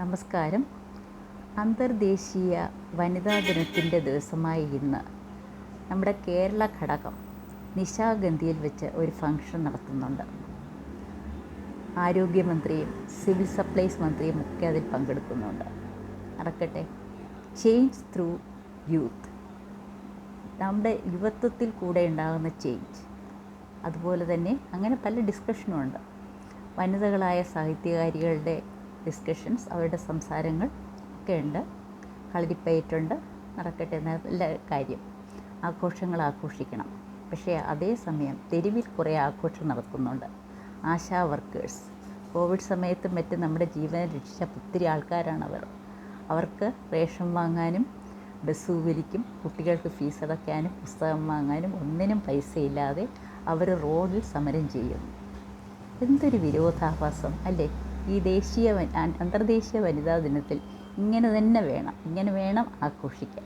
നമസ്കാരം. അന്തർദേശീയ വനിതാ ദിനത്തിന്റെ ദിവസമായ ഇന്ന് നമ്മുടെ കേരള ഘടകം നിശാഗന്ധിയിൽ വെച്ച് ഒരു ഫംഗ്ഷൻ നടത്തുന്നുണ്ട്. ആരോഗ്യമന്ത്രിയും സിവിൽ സപ്ലൈസ് മന്ത്രിയും ഒക്കെ അതിൽ പങ്കെടുക്കുന്നുണ്ട്. നടക്കട്ടെ. ചേഞ്ച് ത്രൂ യൂത്ത് നമ്മുടെ യുവത്വത്തിൽ കൂടെ ഉണ്ടാകുന്ന ചേഞ്ച് അതുപോലെ തന്നെ അങ്ങനെ പല ഡിസ്കഷനും ഉണ്ട്. വനിതകളായ സാഹിത്യകാരികളുടെ ഡിസ്കഷൻസ് അവരുടെ സംസാരങ്ങൾ ഒക്കെ ഉണ്ട്. കളരിപ്പയറ്റുണ്ട് നടക്കട്ടെ നല്ല കാര്യം. ആഘോഷങ്ങൾ ആഘോഷിക്കണം. പക്ഷേ അതേസമയം തെരുവിൽ കുറേ ആഘോഷം നടക്കുന്നുണ്ട്. ആശാ വർക്കേഴ്സ്. കോവിഡ് സമയത്തും മറ്റും നമ്മുടെ ജീവനെ രക്ഷിച്ച ഒത്തിരി ആൾക്കാരാണ് അവർ. അവർക്ക് റേഷൻ വാങ്ങാനും ബസ് ഉപരിക്കും കുട്ടികൾക്ക് ഫീസ് അടയ്ക്കാനും പുസ്തകം വാങ്ങാനും ഒന്നിനും പൈസയില്ലാതെ അവർ റോഡിൽ സമരം ചെയ്യുന്നു. എന്തൊരു വിരോധാഭാസം അല്ലേ? ഈ ദേശീയ അന്തർദേശീയ വനിതാ ദിനത്തിൽ ഇങ്ങനെ തന്നെ വേണം. ഇങ്ങനെ വേണം ആഘോഷിക്കാൻ.